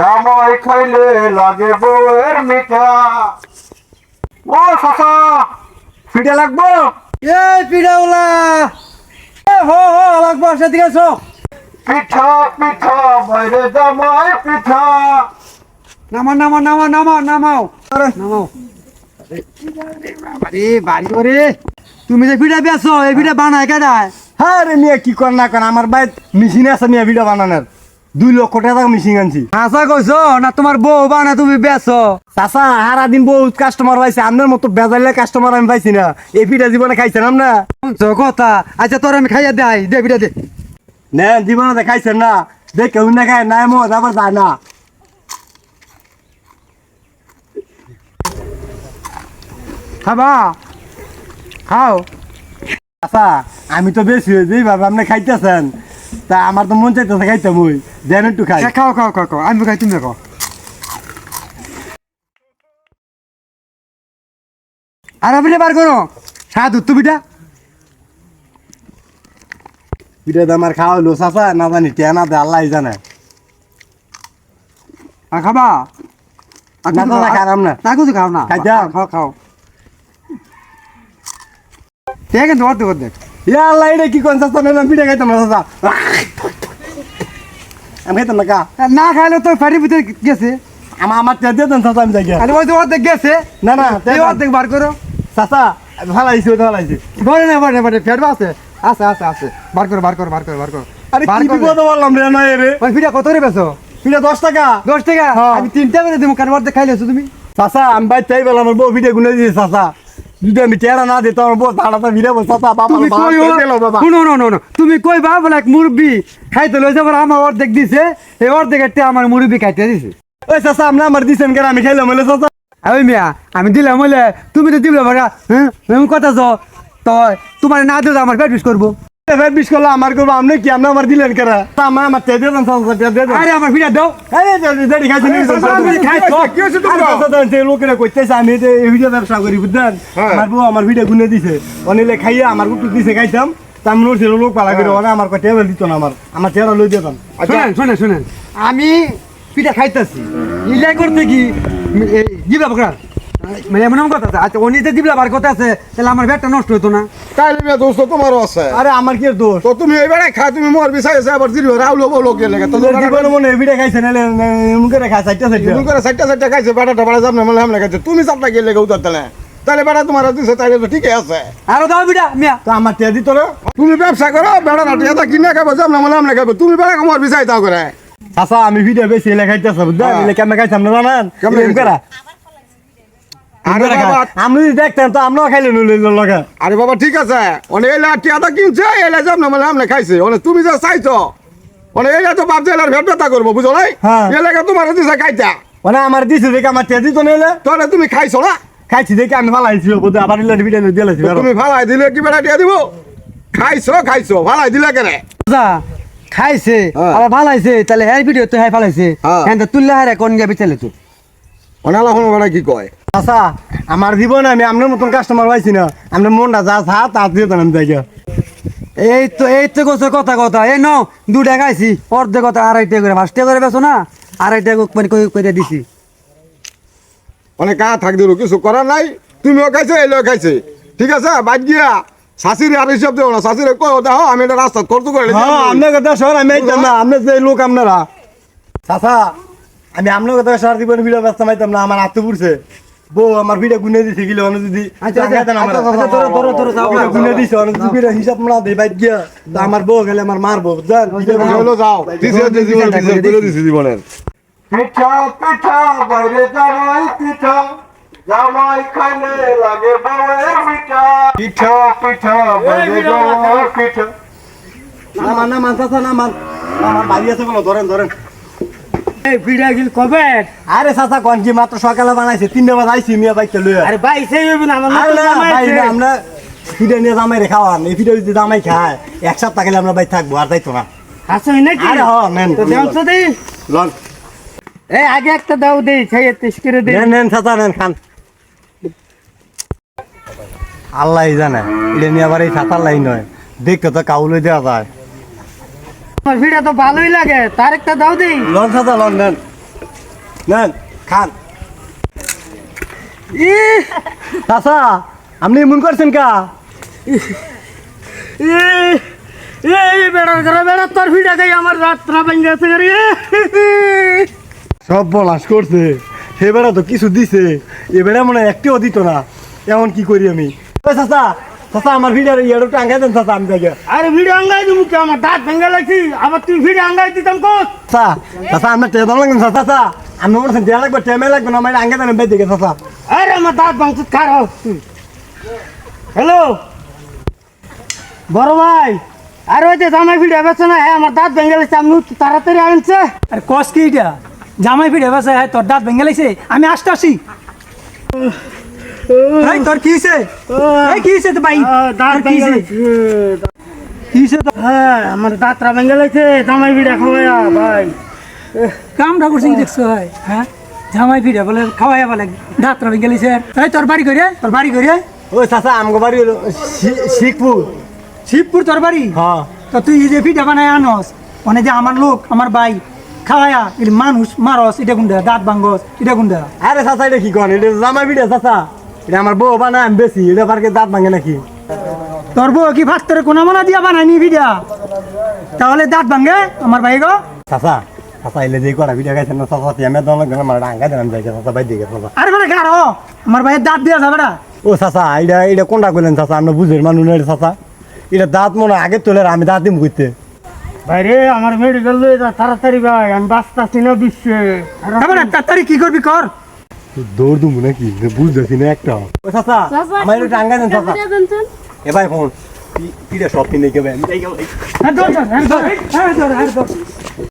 জামাই খাইলে লাগে বউয়ের মিঠা। ও সাসা ফিটে লাগবো? এই পিঠাওলা এ হো হো লাগবো সেদিকে এসো। পিঠা পিঠা বাইরে জামাই পিঠা। নামা নামা নামা নামা নামাও। নামাও। আরে বাড়ি করে তুমি যে পিঠা বেছো এই পিঠা বানায় কেডায়? হ্যাঁ রে মিয়া কি কর না কর আমার বাইর মেশিন আছে মিয়া ভিডিও বানানোর। দুই লক্ষ টাকা মেশিন আনছি। আশা কইছো না তোমার বউ বানা তুমি বেছো? চাচা সারা দিন বহুত কাস্টমার পাইছে আপনার মতো বেজালে কাস্টমার আমি পাইছি না। এই পিঠা জীবনে খাইছেন না শুনছো কথা? আচ্ছা তোর আমি খাইয়া দেয় দে পিঠা দে। না জীবনে তো খাইছেন না। দেখ কেউ না খায় না মত আবার যায় না। খাবা? খাও। চাচা আমি তো বেশি হয়ে যাই বাবা আপনি খাইতেছেন। তা আমার তো মন চাইতেছে খাইতাম ওই দেন একটু খাই খাও খাও খাও খাও আমি খাই তুমি খাও। আর পিঠা বার করো। সাধু তুমি পিঠা। পিঠা তো আমার খাওয়া হলো চাচা না জানি টিয়া না দে আল্লাহ জানে। আর খাবা? আর না খাও? না। না কিছু খাও না? খাও খাও ঠিক আছে অর্ধেক অর্ধেক। ইয়া আল্লাহ এটা কি কোন চাচা না পিঠা খাইতাম না চাচা। আমি খাইতাম না কা না খাইলে তো ফ্যাটির ভিতরে গেছে। আমার আমার টিয়া দিয়ে দেন চাচা আমি যাই গিয়া। ওই তো অর্ধেক গেছে। না না অর্ধেক বার করো। চাচা ভালো ওটা ভালো আইছে। বলে না বলে বলে ফ্যাট আছে। আছে আছে আছে। বার করো বার করো বার করো বার করো। আরে বার কি করো। বিপদ বললাম রে নয় রে। পিঠা কত রে বেছো টাকা। দশ টাকা? হ্যাঁ। আমি তিনটা করে দেবো কারণ অর্ধেক খাইলেছো তুমি। চাচা আমি বাইর তাই বললাম আমার বউ ভিডিও গুনে দিয়েছে চাচা। যদি আমি টেরা না দিত আমার বউ তাড়াতা ভিডিও বল চাচা বাবা তুমি কই বাবা। শুনো নো নো নো তুমি কই বা বলে এক মুরব্বি খাইতে লই যাবার আমার অর্ধেক দিছে এই অর্ধেক একটা আমার মুরব্বি খাইতে দিছে। ওই চাচা আপনি আমার দিছেন কেন? আমি খাইলাম বলে চাচা। মিয়া আমি দিলাম তুমি তো দিবলে ভাড়া হ্যাঁ? কথা তো তো তোমার না দিলে আমার পেট পিস করব। ফের বিশ করল আমার করব আপনি কি আপনি আমার দিলেন কেন? আমার আমার দিয়ে দেন দিয়ে দেন। আরে আমার ভিড়া দাও। যে দেড়ি খাইছি? লোকেরা কইতেছে আমি যে এই ভিডিও ব্যবসা করি বুঝলেন? হ্যাঁ। আমার বউ আমার ভিডিও গুনে দিছে। অনিলে খাইয়া আমার গুটু দিছে খাইতাম। হচ্ছিল লোক পালা করে ওরা আমার কয় টেবিল দিত না আমার। আমার চেহারা লই দিতাম। শুনেন শুনেন শুনেন। আমি পিঠা খাইতেছি। ইলাই করতে কি? বকরা মানে এমন কথা আছে। আচ্ছা যে দিবলা বার কথা আছে তাহলে আমার পেটটা নষ্ট হতো না। তাইলে মেয়ে দোস্ত তোমারও আছে। আরে আমার কি দোষ? তো তুমি এবারে খা তুমি মোর বিষয় আছে আবার জিরো রাউল হব লোক লেগে। তো জীবনে মনে হয় ভিডিও খাইছে নাহলে মুখে রেখা চাইটা চাইটা তুমি করে সাইডটা সাইডটা খাইছে বেটাটা বেড়া যাবে না হামলা খাইছে। তুমি চাপটা গিয়ে লেগে উতার তাহলে। তাহলে বেটা তোমার দিছে তাইলে তো ঠিকই আছে। আরও দাও পিঠা মিয়া। তো আমার টেয়া দিত তুমি ব্যবসা করো বেড়া না এটা কিনে খাব যাম না মানে হামলা খাব তুমি বেড়া মোর বিষয় তাও করে। আমি ভিডিও বেশি খাইতাম না জানান? কেমনে করা। আরে বাবা আমি যদি তো আমরাও খাইলে নুলে লগে। আরে বাবা ঠিক আছে। অনেক এলে টিয়াটা কিনছে এলে যাম না মানে হামলা খাইছে। অনেক তুমি যে চাইছো অনেক এলে তো বাপ জেলার ভেট ব্যথা করব বুঝো নাই। এলাকা তোমার দিছে খাইতা। মানে আমার দিছে দেখে আমার টেয়া দিত না এলে তাহলে তুমি খাইছো না? খাইছি দেখে আমি ভালো আইছি বুঝতে আবার এলে ভিডিও দিয়েছি তুমি ভালাই দিলে কি বেড়া টিয়া দিব? খাইছো খাইছো ভালাই দিলে কেনে? যা খাইছে হ্যাঁ। আবার ভালাইছে তাহলে হ্যাঁ ভিডিও তো হ্যাঁ ফালাইছে। হ্যাঁ। হ্যাঁ তুললে হ্যাঁ কোন গিয়ে বিচালে তো? অনালা হনো কি কয়? আচ্ছা আমার জীবনে আমি আপনার মতন কাস্টমার পাইছি না। আপনার মনটা যা চা তা দিয়ে দেন আমি দেখে। এই তো এই তো কোসে কথা কথা। এই নাও দুটা খাইছি অর্ধেক কথা আড়াইটা করে পাঁচটা করে বেছো না আড়াইটা মানে কই করে দিছি। অনেক কা থাক দিল কিছু করার নাই। তুমিও খাইছো এলেও খাইছে। ঠিক আছে? বাদ গিয়া শাশির আর হিসাব দেবো না। শাশির কয় দেখো আমি এটা রাস্তা খরচ করে। হ্যাঁ আপনার কথা শহর আমি আইতাম না আপনার যে লোক আপনারা। চাচা আমি আপনার কথা শহর জীবনে ভিডিও ব্যস্ত মাইতাম না আমার আত্ম পড়ছে। বউ আমার ভিডিও গুনে দিছে গেলে অনেক যদি আচ্ছা, আচ্ছা। আচ্ছা, গুনে দিছে অনেক যদি ভিডিও হিসাব না দেই বাইক গিয়া। তা আমার বউ গেলে আমার মারবো বুঝলেন ভিডিও এই হলো যাও। দিছে জীবন দিছে বলে দিছে জীবনের। পিঠা পিঠা বাইরে জামাই পিঠা। জামাই খাইলে লাগে বউয়ের পিঠা পিঠা পিঠা বাইরে জামাই পিঠা। নামান নামান চাচা নামান আমার বাড়ি আছে বলো ধরেন ধরেন। এই ভিডিও গিল কবে? আরে চাচা কোন কি মাত্র সকালে বানাইছে তিনটা বাজে আইছি মিয়া বাইকটা লইয়া। আরে ভাই সেই না আমার জামাই ভাই, আমরা ফিডে নিয়ে জামাই রে খাওয়ান। এই ফিডে যদি জামাই খায় এক সপ্তাহ গেলে আমরা ভাই থাকব আর যাইতো না। হাসই নাকি? আরে হ নেন। তো দেও তো দেই। লন। এই আগে একটা দাও দেই খাইয়ে টেস্ট করে দেই। নেন নেন চাচা নেন খান। আল্লাহ জানে এটা নিয়ে আবার এই ছাতার লাইন নয় দেখতে তো কাউলে দেওয়া যায়। আমার ভিডিও তো ভালোই লাগে। তার একটা দাও দেই। লন চাচা লন নেন খান। চাচা আপনি এমন করছেন কা? এই বেড়ার ঘরে বেড়া তোর ভিড়া আমার রাত্রা ভেঙে গেছে রে। সব বলাস করছে। হে বেড়া তো কিছু দিছে। এ বেড়া মনে হয় একটিও দিত না। এমন কি করি আমি? চাচা চাচা আমার ভিড়ার ইয়ারও টাঙ্গাই দেন চাচা আমি দেখে। আরে ভিড়ে আঙ্গাই দিবি কি? আমার দাঁত ভেঙে লাগছি আবার তুই ভিড়ে আঙ্গাই দিতাম কত চাচা চাচা আপনার টেয়া দাম লাগবে না চাচা আমি মনে হচ্ছে টেয়া লাগবে টেমে লাগবে না আমার আঙ্গে দেন বেদ দেখে চাচা। আরে আমার দাঁত ভাঙছে খারাপ হ্যালো বড় ভাই আর ওই যে জামাই ভিড়ে বেছে না হ্যাঁ আমার দাঁত ভেঙে লাগছে আপনি একটু তাড়াতাড়ি আনছে। আরে কস কি এটা? জামাই ফিরে বাসা হ্যাঁ তোর দাঁত ভেঙে লাগছে আমি আসতে আসি। এই তোর কি হয়েছে এই কি হয়েছে তো ভাই? তোর কি? লাগছে কি হয়েছে তো? হ্যাঁ আমার দাঁতটা ভেঙে লাগছে জামাই ভিড়ে খাওয়াইয়া ভাই। কাম ঠাকুর সিং দেখছ ভাই? হ্যাঁ? জামাই ফিরে বলে খাওয়াই বলে দাঁত ভেঙে লাগছে এই তোর বাড়ি করে তোর বাড়ি করে ওই চাচা আমগো বাড়ি হলো শি- শিখপুর শিবপুর তোর বাড়ি? হ্যাঁ। তো তুই এই যে পিঠা বানায় আনস মানে যে আমার লোক আমার ভাই খাওয়ায়া এগুলি মানুষ মারস এটা গুন্ডা দাঁত ভাঙ্গস এটা গুন্ডা আরে চাচা এটা কি কন এটা জামা ভিড়ে চাচা। এটা আমার বউ বানা আমি বেশি। এটা পারকে দাঁত ভাঙে নাকি? তোর বউ কি ভাতরে কোনা মোনা দিয়া বানায়নি ভিডিয়া? তাহলে দাঁত ভাঙে আমার ভাই গো। চাচা চাচা এলে যে করা ভিডিও গাইছেন না চাচা মেয়ে দল লাগবে আমার আমি যাই চাচা বাই দিকে চাচা আরে মানে গাড়ো আমার ভাইয়ের দাঁত দিয়া যাবে না। ও চাচা এটা এটা কোনটা কইলেন চাচা? আমরা বুঝের মানুষ চাচা। এটা দাঁত মনে আগে তোলে আমি দাঁত দিম কইতে। ভাই রে আমার মেডিকেল তাড়াতাড়ি ভাই আমি বাঁচতাছি না বিশ্বে। তাড়াতাড়ি কি করবি কর। দৌড় দুমু নাকি? বুঝতেছি না একটা। ও চাচা আমার এটা আঙ্গা দেন চাচা। এ ভাই ফোন। পিড়ে সব কিনে গেবে